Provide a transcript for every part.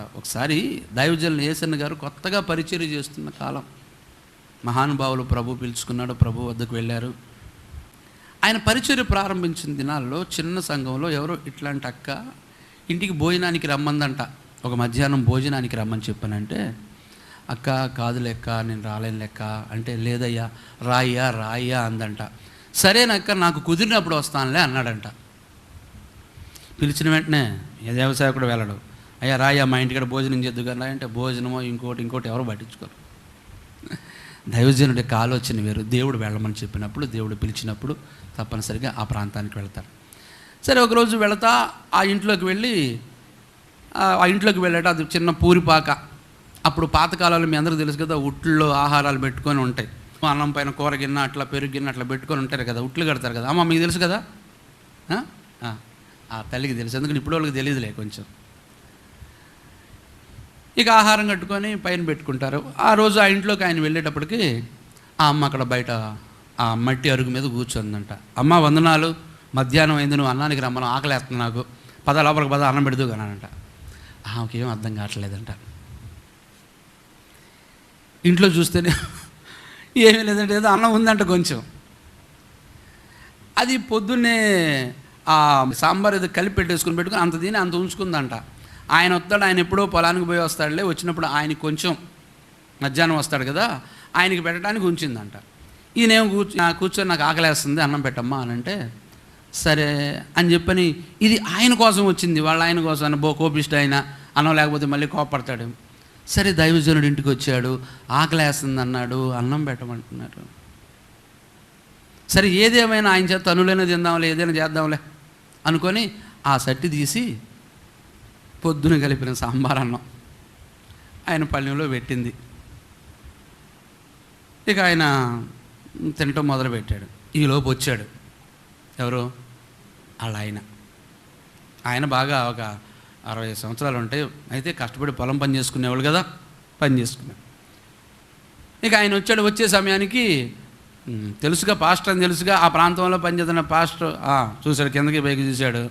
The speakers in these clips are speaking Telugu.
ఒకసారి దైవజనులు ఏసన్న గారు కొత్తగా పరిచయం చేస్తున్న కాలం. మహానుభావులు ప్రభు పిలుచుకున్నాడు ప్రభు వద్దకు వెళ్ళారు. ఆయన పరిచర్య ప్రారంభించిన దినాల్లో చిన్న సంఘంలో ఎవరో ఇట్లాంటి అక్క ఇంటికి భోజనానికి రమ్మందంట. ఒక మధ్యాహ్నం భోజనానికి రమ్మని చెప్పానంటే అక్క కాదు లెక్క నేను రాలేను లెక్క. అంటే లేదయ్యా రాయ్యా రాయ్యా అందంట. సరేనక్క నాకు కుదిరినప్పుడు వస్తానులే అన్నాడంట. పిలిచిన వెంటనే ఏ వ్యవసాయకుడు వెళ్ళడు. అయ్యా రాయా మా ఇంటికాడ భోజనం చేద్దు కదా అంటే భోజనమో ఇంకోటి ఇంకోటి ఎవరు పట్టించుకోరు. దైవజనుడికి ఆలోచన వేరు. దేవుడు వెళ్ళమని చెప్పినప్పుడు దేవుడు పిలిచినప్పుడు తప్పనిసరిగా ఆ ప్రాంతానికి వెళ్తారు. సరే ఒకరోజు వెళతా ఆ ఇంట్లోకి వెళ్ళి ఆ ఇంట్లోకి వెళ్ళాట అది చిన్న పూరిపాక. అప్పుడు పాతకాలంలో మీ అందరూ తెలుసు కదా ఉట్లో ఆహారాలు పెట్టుకొని ఉంటాయి. అన్నం పైన కూర గిన్నె అట్లా పెరుగు గిన్నె అట్లా పెట్టుకొని ఉంటారు కదా ఉట్లు కడతారు కదా. అమ్మ మీకు తెలుసు కదా? ఆ? ఆ తల్లికి తెలుసు. ఎందుకంటే ఇప్పుడు వాళ్ళకి తెలియదులే కొంచెం. ఇక ఆహారం కట్టుకొని పైన పెట్టుకుంటారు. ఆ రోజు ఆ ఇంట్లోకి ఆయన వెళ్ళేటప్పటికి ఆ అమ్మ అక్కడ బయట ఆ మట్టి అరుగు మీద కూర్చుందంట. అమ్మ వందనాలు మధ్యాహ్నం అయింది నువ్వు అన్నానికి రమ్మను ఆకలేస్తుంది నాకు. పద లోపలికి పద అన్నం పెడుతూ కానంట ఆమెకేం అర్థం కావట్లేదంట. ఇంట్లో చూస్తేనే ఏమీ లేదంటే ఏదో అన్నం ఉందంట కొంచెం. అది పొద్దున్నే ఆ సాంబార్ ఏదో కలిపి పెట్టేసుకుని పెట్టుకుని అంత తిని అంత ఉంచుకుందంట. ఆయన వస్తాడు ఆయన ఎప్పుడో పొలానికి పోయి వస్తాడులే వచ్చినప్పుడు ఆయన కొంచెం మధ్యాహ్నం వస్తాడు కదా ఆయనకి పెట్టడానికి ఉంచిందంట. ఈయనేం కూర్చో నా కూర్చొని నాకు ఆకలేస్తుంది అన్నం పెట్టమ్మా అని అంటే సరే అని చెప్పని ఇది ఆయన కోసం వచ్చింది వాళ్ళ ఆయన కోసం అని బో కోపిష్ట ఆయన అన్నం లేకపోతే మళ్ళీ కోపడతాడు సరే దైవజనుడు ఇంటికి వచ్చాడు ఆకలేస్తుంది అన్నాడు అన్నం పెట్టమంటున్నారు. సరే ఏదేమైనా ఆయన చేత తనులైనా తిందాంలే ఏదైనా చేద్దాంలే అనుకొని ఆ సట్టి తీసి పొద్దున కలిపిన సాంబార్ అన్నం. ఆయన పళ్ళెంలో పెట్టింది. ఇక ఆయన తినటం మొదలుపెట్టాడు. ఈలోపు వచ్చాడు. ఎవరు? వాళ్ళ ఆయన. ఆయన బాగా ఒక అరవై సంవత్సరాలు ఉంటాయి అయితే కష్టపడి పొలం పని చేసుకునేవాళ్ళు కదా పని చేసుకున్నాడు. ఇక ఆయన వచ్చాడు వచ్చే సమయానికి తెలుసుగా పాస్టర్ అని తెలుసుగా ఆ ప్రాంతంలో పనిచేస్తున్న పాస్టర్ ఆ, చూశాడు కిందకి పైకి చూశాడు.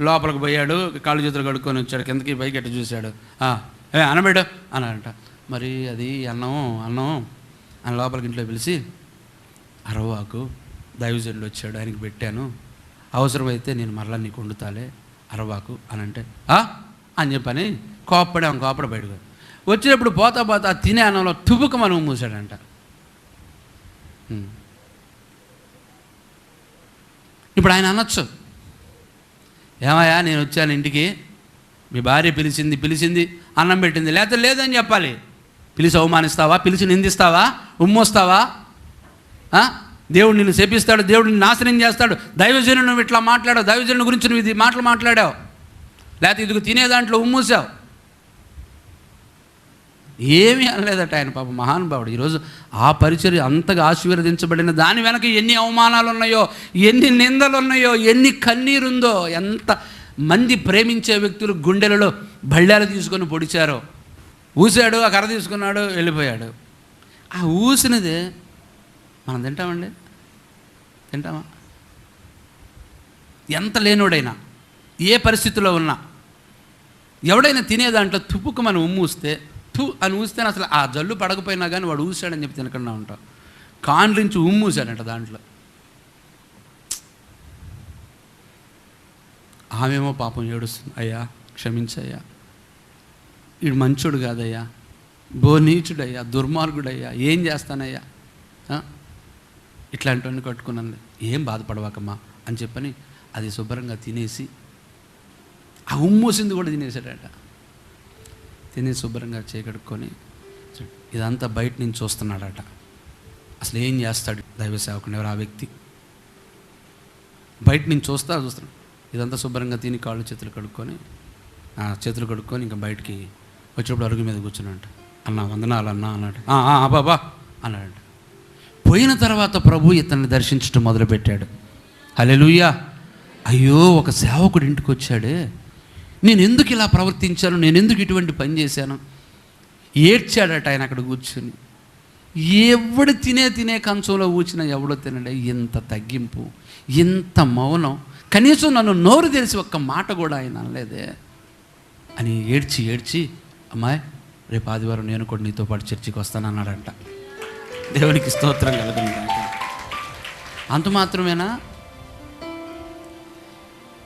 లోపలికి పోయాడు కాళ్ళు చేతులు కడుక్కొని వచ్చాడు కిందకి పైకి ఎట్టు చూశాడు. ఏ అనబెడు అన్నాడంట. మరి అది అన్నం అన్నం అని లోపలికి ఇంట్లో పిలిచి అరవాకు దైవజనుడు వచ్చాడు ఆయనకి పెట్టాను. అవసరమైతే నేను మరలా నీకు వండుతాలే అరవాకు అని అంటే "ఆ?" అని చెప్పని కోప్పడి ఆమె కోపడ బయటకు వచ్చినప్పుడు పోతా పోతా తినే అన్నంలో తుబుక మనం మూసాడంట ఇప్పుడు ఆయన అనొచ్చు. ఏమయ్యా నేను వచ్చాను ఇంటికి. మీ భార్య పిలిచింది పిలిచింది అన్నం పెట్టింది. లేకపోతే లేదని చెప్పాలి. పిలిచి అవమానిస్తావా? పిలిచి నిందిస్తావా? ఉమ్మోస్తావా? దేవుడు నిన్ను శపిస్తాడు దేవుడు నిన్ను నాశనం చేస్తాడు. దైవజనుడు నువ్వు ఇట్లా మాట్లాడావు దైవజనుడి గురించి నువ్వు ఇది మాటలు మాట్లాడావు. లేకపోతే ఇదిగో తినే దాంట్లో ఉమ్మూసావు. ఏమీ అనలేదట ఆయన పాప మహానుభావుడు. ఈరోజు ఆ పరిచర్య అంతగా ఆశీర్వదించబడిన దాని వెనక ఎన్ని అవమానాలు ఉన్నాయో ఎన్ని నిందలు ఉన్నాయో ఎన్ని కన్నీరుందో ఎంత మంది ప్రేమించే వ్యక్తులు గుండెలలో బళ్ళాలు తీసుకొని పొడిచారో. ఊసాడు ఆ కర్ర తీసుకున్నాడు వెళ్ళిపోయాడు. ఆ ఊసినది మనం తింటామండి? తింటామా? ఎంత లేనోడైనా ఏ పరిస్థితిలో ఉన్నా ఎవడైనా తినే దాంట్లో తుప్పుకు మనం ఉమ్మూస్తే తు అని ఊస్తే అసలు ఆ జల్లు పడకపోయినా కానీ వాడు ఊసాడని చెప్పి తినకుండా ఉంటాం. కాండ్రించి ఉమ్మూసాడంట దాంట్లో. ఆమెమో పాపం ఏడుస్తుంది. అయ్యా క్షమించయ్యా. వీడు మంచోడు కాదయ్యా. బోనీచుడయ్యా దుర్మార్గుడయ్యా. ఏం చేస్తానయ్యా? ఇట్లాంటివన్నీ కట్టుకున్నాను ఏం బాధపడవాకమ్మా అని చెప్పని అది శుభ్రంగా తినేసి ఆ ఉమ్మూసింది కూడా తినేసాడట. తిని శుభ్రంగా చేకడుక్కొని ఇదంతా బయట నుంచి చూస్తున్నాడట. అసలు ఏం చేస్తాడు దైవ సేవకుని ఎవరు ఆ వ్యక్తి? బయట నుంచి చూస్తా చూస్తున్నాడు. ఇదంతా శుభ్రంగా తిని కాళ్ళు చేతులు కడుక్కొని చేతులు కడుక్కొని ఇంకా బయటికి వచ్చేప్పుడు అరుగు మీద కూర్చున్నాడు అన్న వందనాలు అన్న అన్నాడు బాబా అన్నాడు పోయిన తర్వాత ప్రభు ఇతన్ని దర్శించడం మొదలుపెట్టాడు. హల్లెలూయా! అయ్యో ఒక సేవకుడు ఇంటికి వచ్చాడే. నేను ఎందుకు ఇలా ప్రవర్తించాను? నేను ఎందుకు ఇటువంటి పని చేశాను? ఏడ్చాడట ఆయన అక్కడ కూర్చుని. ఎవడు తినే తినే కంచంలో కూర్చున్నా ఎవడో తినడే ఇంత తగ్గింపు ఇంత మౌనం. కనీసం నన్ను నోరు తెలిసి ఒక్క మాట కూడా ఆయన అనలేదే. అని ఏడ్చి ఏడ్చి అమ్మాయి రేపు ఆదివారం నేను కూడా నీతో పాటు చర్చికి వస్తానన్నాడంట దేవునికి స్తోత్రం కలుగును అంత మాత్రమేనా?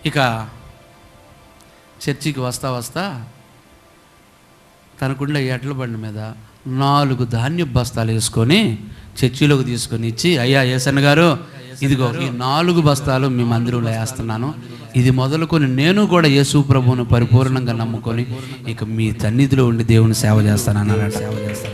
ఇక చర్చికి వస్తా వస్తా తనకుండా ఎడ్ల బండి మీద నాలుగు ధాన్య బస్తాలు వేసుకొని చర్చిలోకి తీసుకొని ఇచ్చి అయ్యా ఏసన్న గారు ఇదిగో ఈ నాలుగు బస్తాలు మీ మందిరంలో వేస్తున్నాను. ఇది మొదలుకొని నేను కూడా యేసు ప్రభువును పరిపూర్ణంగా నమ్ముకొని ఇక మీ తన్నిధిలో ఉండి దేవుని సేవ చేస్తాను అన్నాడు సేవ చేస్తాను